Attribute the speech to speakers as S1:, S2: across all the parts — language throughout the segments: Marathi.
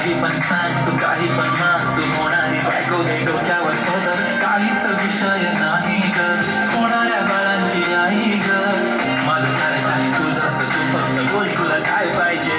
S1: काही पण सांग तू काही पण मान तू होणारी बायको घे डोक्यावर पदर काहीच विषय नाही ग. होणाऱ्या बाळांची आई ग? माझं सारं काही तुझंच तू फक्त बोल तुला काय पाहिजे?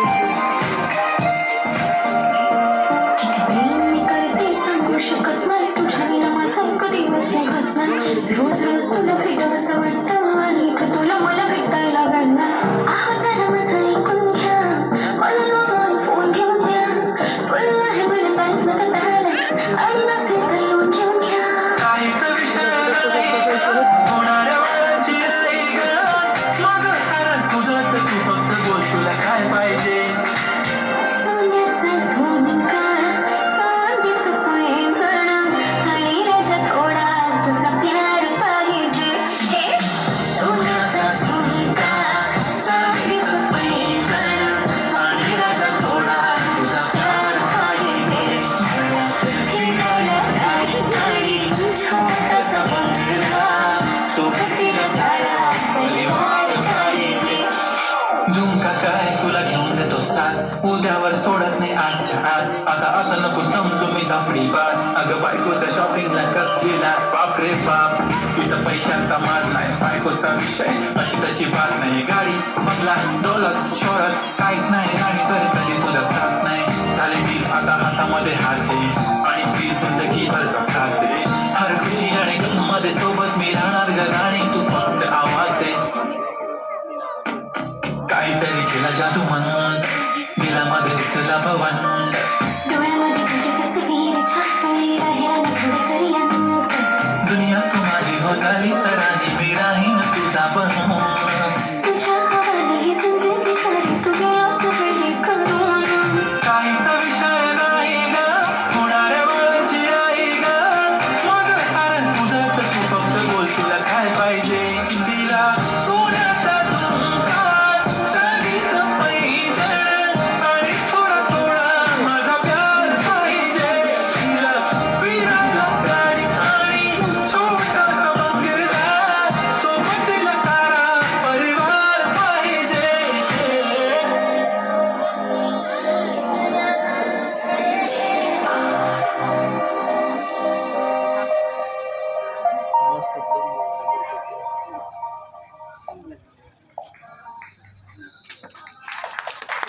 S1: सोडत नाही आजच्या आज. आता असं नको समजू मी दाफडी बात अगं बायकोच्या शॉपिंगला कसली लाच बाप रे बाप. इथं पैशांचा माज नाही बायकोचा विषय. अशी तशी बात नाही. गाडी बंगला दौलत शोहरत काहीच नाही. आणि जरी तरी तुझा साथ नाही. झाले मी आता हातामध्ये हात. दे आणि ती जिंदगी भरचा साथ. दे हर खुशी आणि मध्ये सोबत मी राहणार ग. राणी तू फक्त आवाज दे. काहीतरी केला जादू म्हणून. दिलामध्ये तुला